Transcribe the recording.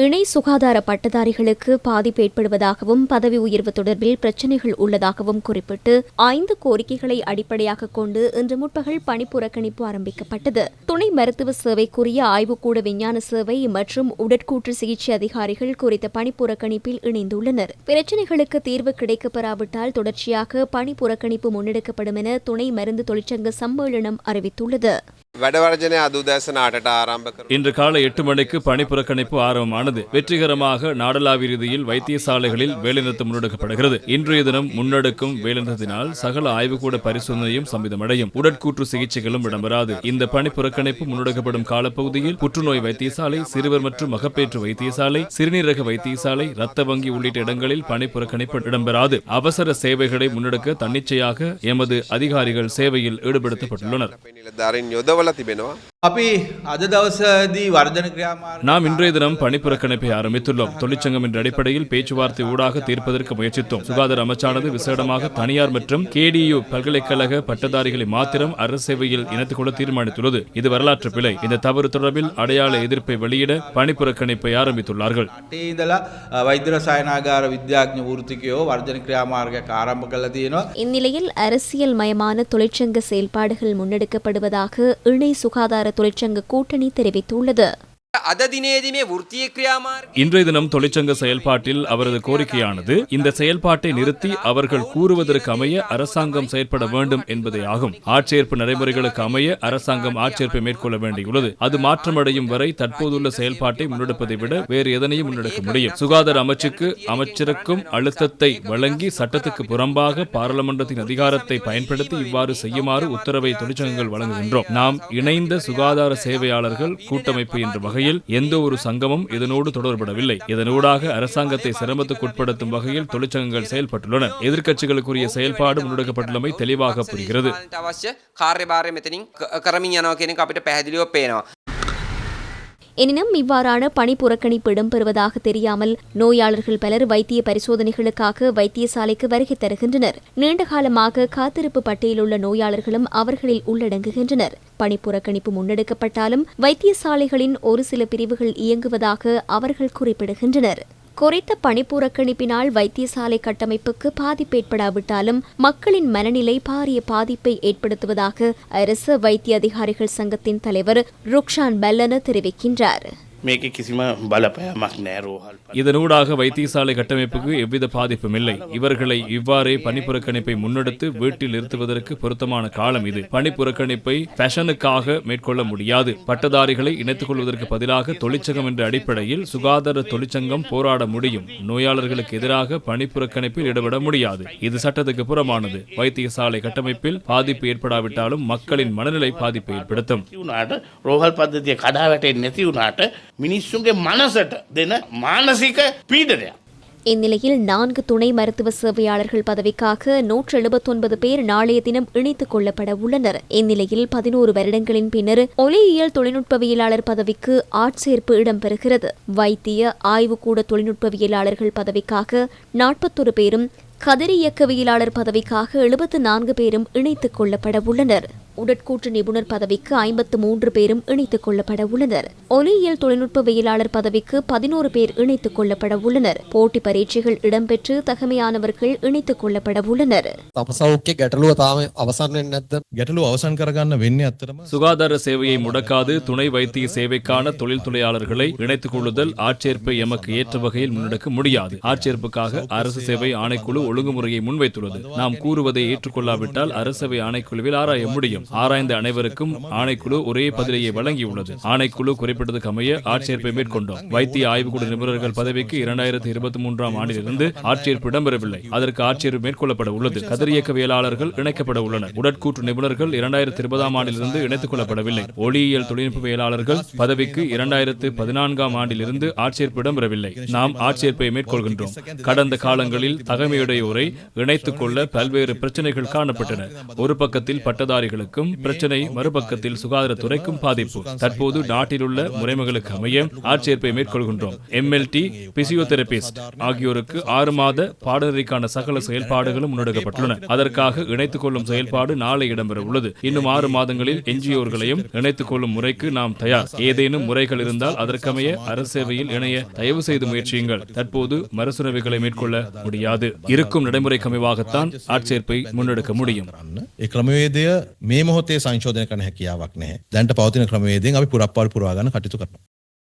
இணை சுகாதார பட்டதாரிகளுக்கு பாதிப்பு ஏற்படுவதாகவும் பதவி உயர்வு தொடர்பில் பிரச்சினைகள் உள்ளதாகவும் குறிப்பிட்டு ஐந்து கோரிக்கைகளை அடிப்படையாக கொண்டு இன்று முற்பகல் பணிப்புறக்கணிப்பு ஆரம்பிக்கப்பட்டது. துணை மருத்துவ சேவைக்குரிய ஆய்வுக்கூட விஞ்ஞான சேவை மற்றும் உடற்கூற்று சிகிச்சை அதிகாரிகள் குறித்த பணிப்புறக்கணிப்பில் இணைந்துள்ளனர். பிரச்சினைகளுக்கு தீர்வு கிடைக்கப்பெறாவிட்டால் தொடர்ச்சியாக பணிப்புறக்கணிப்பு முன்னெடுக்கப்படும் என துணை மருந்து தொழிற்சங்க சம்மேளனம் அறிவித்துள்ளது. இன்று காலை எட்டு மணிக்கு பணி புறக்கணிப்பு ஆரம்பமானது. வெற்றிகரமாக நாடளாவிய ரீதியில் வைத்தியசாலைகளில் வேலைநிறுத்தம் முன்னெடுக்கப்படுகிறது. இன்றைய தினம் முன்னெடுக்கும் வேலைநிறுத்தினால் சகல ஆய்வுக்கூட பரிசோதனையும் சம்பிதமடையும் உடற்கூற்று சிகிச்சைகளும் இடம்பெறாது. இந்த பணி புறக்கணிப்பு முன்னெடுக்கப்படும் காலப்பகுதியில் புற்றுநோய் வைத்தியசாலை சிறுவர் மற்றும் மகப்பேற்று வைத்தியசாலை சிறுநீரக வைத்தியசாலை ரத்த வங்கி உள்ளிட்ட இடங்களில் பணி புறக்கணிப்பு இடம்பெறாது. அவசர சேவைகளை முன்னெடுக்க தன்னிச்சையாக எமது அதிகாரிகள் சேவையில் ஈடுபடுத்தப்பட்டுள்ளனர். කරලා තිබෙනවා. நாம் இன்றைய தினம் பணிப்புறக்கணிப்பை ஆரம்பித்துள்ளோம். தொழிற்சங்கம் என்ற அடிப்படையில் பேச்சுவார்த்தை ஊடாக தீர்ப்பதற்கு முயற்சித்தோம். சுகாதார அமைச்சானது விசேடமாக தனியார் மற்றும் கேடியு பல்கலைக்கழக பட்டதாரிகளை மாத்திரம் அரசு சேவையில் இணைத்துக்கொள்ள தீர்மானித்துள்ளது. இது வரலாற்று பிழை. இந்த தவறு தொடர்பில் அடையாள எதிர்ப்பை வெளியிட பணிப்புறக்கணிப்பை ஆரம்பித்துள்ளார்கள். வைத்தியரசாயனாகார வித்யாக்ஞ ஊர்த்திக்கையோ வர்ஜன கிரியாமார்க்க ஆரம்ப இந்நிலையில் அரசியல் மயமான தொழிற்சங்க செயல்பாடுகள் முன்னெடுக்கப்படுவதாக இணை சுகாதார தொழிற்சங்க கூட்டணி தெரிவித்துள்ளது. இன்றைய தினம் தொழிற்சங்க செயல்பாட்டில் அவரது கோரிக்கையானது இந்த செயல்பாட்டை நிறுத்தி அவர்கள் கூறுவதற்கு அமைய அரசாங்கம் செயற்பட வேண்டும் என்பதே ஆகும். ஆட்சேர்ப்பு நடைமுறைகளுக்கு அமைய அரசாங்கம் ஆட்சேர்ப்பை மேற்கொள்ள வேண்டியுள்ளது. அது மாற்றமடையும் வரை தற்போதுள்ள செயல்பாட்டை முன்னெடுப்பதை விட வேறு எதனையும் முன்னெடுக்க முடியும். சுகாதார அமைச்சுக்கு அமைச்சருக்கும் அழுத்தத்தை வழங்கி சட்டத்துக்கு புறம்பாக பாராளுமன்றத்தின் அதிகாரத்தை பயன்படுத்தி இவ்வாறு செய்யுமாறு உத்தரவை தொழிற்சங்கங்கள் வழங்குகின்றோம். நாம் இணைந்த சுகாதார சேவையாளர்கள் கூட்டமைப்பு என்ற வகையில் எந்த ஒரு சங்கமும் இதனோடு தொடர்படவில்லை. இதனூடாக அரசாங்கத்தை சிரமத்துக்குட்படுத்தும் வகையில் தொழிற்சங்கங்கள் செயல்பட்டுள்ளன. எதிர்க்கட்சிகளுக்குரிய செயல்பாடு முன்னெடுக்கப்பட்டுள்ளமை தெளிவாக புரிகிறது. எனினும் இவ்வாறான பணி புறக்கணிப்பு இடம்பெறுவதாக தெரியாமல் நோயாளர்கள் பலர் வைத்திய பரிசோதனைகளுக்காக வைத்தியசாலைக்கு வருகை தருகின்றனர். நீண்டகாலமாக காத்திருப்பு பட்டியலில் உள்ள நோயாளர்களும் அவர்களில் உள்ளடங்குகின்றனர். பணி புறக்கணிப்பு முன்னெடுக்கப்பட்டாலும் வைத்தியசாலைகளின் ஒரு சில பிரிவுகள் இயங்குவதாக அவர்கள் குறிப்பிடுகின்றனர். குறித்த பணிப்புறக்கணிப்பினால் வைத்தியசாலை கட்டமைப்புக்கு பாதிப்பு ஏற்படாவிட்டாலும் மக்களின் மனநிலை பாரிய பாதிப்பை ஏற்படுத்துவதாக அரசு வைத்திய அதிகாரிகள் சங்கத்தின் தலைவர் ருக்ஷான் பெல்லன தெரிவிக்கின்றார். இதனூடாக வைத்தியசாலை கட்டமைப்புக்கு எவ்வித பாதிப்பும் இல்லை. இவர்களை இவ்வாறே பணி முன்னெடுத்து வீட்டில் நிறுத்துவதற்கு பொருத்தமான காலம் இது. பணி புறக்கணிப்பை ஃபேஷனுக்காக மேற்கொள்ள முடியாது. பட்டதாரிகளை இணைத்துக் கொள்வதற்கு பதிலாக தொழிற்சங்கம் என்ற அடிப்படையில் சுகாதார தொழிற்சங்கம் போராட முடியும். நோயாளர்களுக்கு எதிராக பணி புறக்கணிப்பில் ஈடுபட முடியாது. இது சட்டத்துக்கு புறமானது. வைத்தியசாலை கட்டமைப்பில் பாதிப்பு ஏற்படாவிட்டாலும் மக்களின் மனநிலை பாதிப்பை ஏற்படுத்தும். මිනිස්සුන්ගේ මනසට දෙන මානසික පීඩනයක්. இந்நிலையில் நான்கு துணை மருத்துவ சேவையாளர்கள் பதவிக்காக நூற்று எழுபத்தொன்பது பேர் நாளைய தினம் இணைத்துக் கொள்ளப்பட உள்ளனர் இந்நிலையில் பதினோரு வருடங்களின் பின்னர் ஒலியியல் தொழில்நுட்பவியலாளர் பதவிக்கு ஆட்சேர்ப்பு இடம்பெறுகிறது வைத்திய ஆய்வுக்கூட தொழில்நுட்பவியலாளர்கள் பதவிக்காக நாற்பத்தொரு பேரும் கதிரி இயக்கவியலாளர் பதவிக்காக எழுபத்து நான்கு பேரும் இணைத்துக் கொள்ளப்பட உள்ளனர் உடற்கூற்று நிபுணர் பதவிக்கு ஐம்பத்து மூன்று பேரும் இணைத்துக் கொள்ளப்பட உள்ளனர். ஒலியியல் தொழில்நுட்பவியலாளர் பதவிக்கு பதினோரு பேர் இணைத்துக் கொள்ளப்பட உள்ளனர். போட்டி பரீட்சைகள் இடம்பெற்று தகமையானவர்கள் இணைத்துக் கொள்ளப்பட உள்ளனர். சுகாதார சேவையை முடக்காது துணை வைத்திய சேவைக்கான தொழில்துறையாளர்களை இணைத்துக் கொள்ளுதல் ஆட்சேர்ப்பை எமக்கு ஏற்ற வகையில் முன்னெடுக்க முடியாது. ஆட்சேர்ப்புக்காக அரசு சேவை ஆணைக்குழு ஒழுங்குமுறையை முன்வைத்துள்ளது. நாம் கூறுவதை ஏற்றுக்கொள்ளாவிட்டால் அரசவை ஆணைக்குழுவில் ஆராய முடியும். ஆராய்ந்த அனைவருக்கும் ஆணைக்குழு ஒரே பதிலையை வழங்கியுள்ளது. ஆணைக்குழு குறிப்பிட்டதுக்கு அமைய ஆட்சேர்ப்பை மேற்கொண்டோம். வைத்திய ஆய்வுக்குழு நிபுணர்கள் பதவிக்கு இரண்டாயிரத்தி இருபத்தி மூன்றாம் ஆண்டிலிருந்து ஆட்சேர்ப்பு இடம்பெறவில்லை. அதற்கு ஆட்சேர்ப்பு மேற்கொள்ளப்பட உள்ளது. கதிரியக்கவியலாளர்கள் இணைக்கப்பட உள்ளனர். உடற்கூற்று நிபுணர்கள் இரண்டாயிரத்தி இருபதாம் ஆண்டிலிருந்து இணைத்துக் கொள்ளப்படவில்லை ஒளியியல் தொழில்நுட்பவியலாளர்கள் பதவிக்கு இரண்டாயிரத்து பதினான்காம் ஆண்டிலிருந்து ஆட்சேர்ப்பு இடம்பெறவில்லை. நாம் ஆட்சேர்ப்பை மேற்கொள்கின்றோம். கடந்த காலங்களில் தகமையுடையோரை இணைத்துக் கொள்ள பல்வேறு பிரச்சனைகள் காணப்பட்டன. ஒரு பக்கத்தில் பட்டதாரிகளுக்கு பக்கம் பிரச்சனை மறுபக்கத்தில் சுகாதாரத்துறைக்கும் பாதிப்பு. தற்போது நாட்டிலுள்ள முறைமைகளுக்கு அமைய ஆட்சேர்ப்பை மேற்கொள்கின்றோம். எம்எல்டி பிசியோதெரபிஸ்ட் ஆகியோருக்கு ஆறு மாத பாடநெறிக்கான சகல செயல்பாடுகளும் முன்னெடுக்கப்பட்டுள்ளன. அதற்காக இணைத்துக் கொள்ளும் செயல்பாடு நாளை இடம்பெற உள்ளது. இன்னும் ஆறு மாதங்களில் என்ஜிஓர்களையும் இணைத்துக் கொள்ளும் முறைக்கு நாம் தயார். ஏதேனும் முறைகள் இருந்தால் அதற்கமைய அரசு சேவையில் இணைய தயவு செய்து முயற்சியுங்கள். தற்போது மறுசுரவைகளை மேற்கொள்ள முடியாது. இருக்கும் நடைமுறைக்கு அமைவாகத்தான் ஆட்சேர்ப்பை முன்னெடுக்க முடியும். මොහොතේ සංශෝධනය කරන හැකියාවක් නැහැ. දැනට පවතින ක්‍රමවේදයෙන් අපි පුරප්පාඩු පුරවා ගන්න කටයුතු කරනවා.